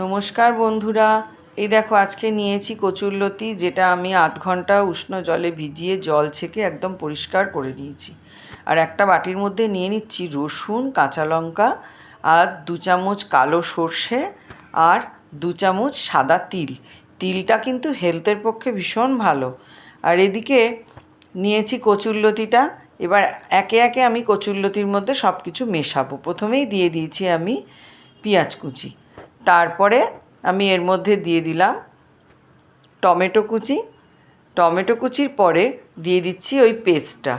নমস্কার বন্ধুরা। এই দেখো, আজকে নিয়েছি কচুরলতি যেটা আমি আধ ঘণ্টা উষ্ণ জলে ভিজিয়ে জল ছেঁকে একদম পরিষ্কার করে নিয়েছি। আর একটা বাটির মধ্যে নিয়ে নিচ্ছি রসুন, কাঁচা লঙ্কা, আর দু চামচ কালো সর্ষে, আর দু চামচ সাদা তিল। তিলটা কিন্তু হেলথের পক্ষে ভীষণ ভালো। আর এদিকে নিয়েছি কচুরলতিটা এবার একে একে আমি কচুরলতির মধ্যে সব কিছু মেশাবো। প্রথমেই দিয়ে দিয়েছি আমি পেঁয়াজ কুচি। তারপরে আমি এর মধ্যে দিয়ে দিলাম টমেটো কুচি। টমেটো কুচির পরে দিয়ে দিচ্ছি ওই পেস্টটা,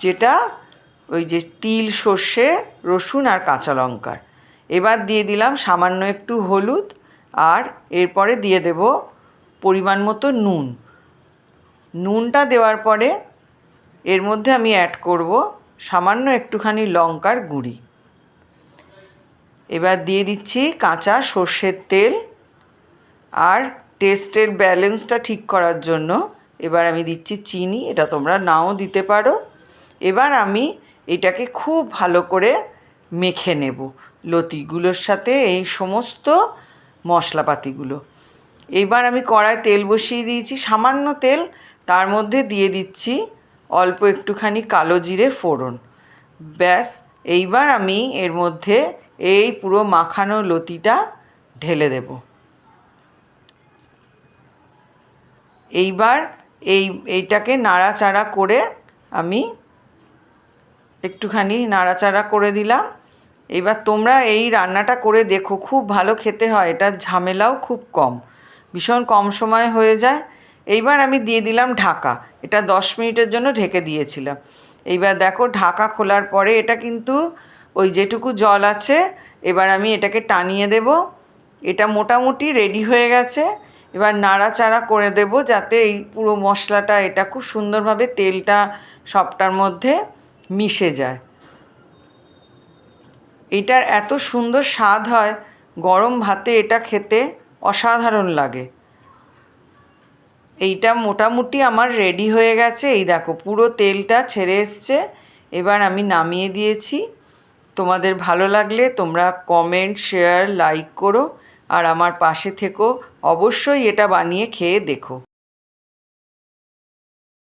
যেটা ওই যে তিল, সর্ষে, রসুন আর কাঁচা লঙ্কার। এবার দিয়ে দিলাম সামান্য একটু হলুদ আর এরপরে দিয়ে দেব পরিমাণ মতো নুন। নুনটা দেওয়ার পরে এর মধ্যে আমি অ্যাড করব সামান্য একটুখানি লঙ্কার গুঁড়ি। এবার দিয়ে দিচ্ছি কাঁচা সর্ষের তেল আর টেস্টের ব্যালেন্সটা ঠিক করার জন্য। এবার আমি দিচ্ছি চিনি, এটা তোমরা নাও দিতে পারো। এবার আমি এটাকে খুব ভালো করে মেখে নেব লতিগুলোর সাথে এই সমস্ত মশলাপাতিগুলো। এবার আমি কড়ায় তেল বসিয়ে দিয়েছি, সামান্য তেল, তার মধ্যে দিয়ে দিচ্ছি অল্প একটুখানি কালো জিরে ফোড়ন। ব্যাস, এইবার আমি এর মধ্যে এই পুরো মাখানো লতিটা ঢেলে দেব। এইবার এই, এইটাকে নাড়াচাড়া করে আমি একটুখানি নাড়াচাড়া করে দিলাম। এবার তোমরা এই রান্নাটা করে দেখো, খুব ভালো খেতে হয়, এটার ঝামেলাও খুব কম, ভীষণ কম সময় হয়ে যায়। এইবার আমি দিয়ে দিলাম ঢাকা, এটা দশ মিনিটের জন্য ঢেকে দিয়েছিলাম। এইবার দেখো ঢাকা খোলার পরে এটা কিন্তু ওই যেটুকু জল আছে, এবার আমি এটাকে টানিয়ে দেব। এটা মোটামুটি রেডি হয়ে গেছে। এবার নাড়াচাড়া করে দেব যাতে এই পুরো মশলাটা, এটা খুব সুন্দরভাবে তেলটা সবটার মধ্যে মিশে যায়। এটার এত সুন্দর স্বাদ হয়, গরম ভাতে এটা খেতে অসাধারণ লাগে। এইটা মোটামুটি আমার রেডি হয়ে গেছে। এই দেখো পুরো তেলটা ছেড়ে এসছে। এবার আমি নামিয়ে দিয়েছি। তোমাদের ভালো লাগলে তোমরা কমেন্ট শেয়ার লাইক করো। আর আমার পাশে থেকো। অবশ্যই এটা বানিয়ে খেয়ে দেখো।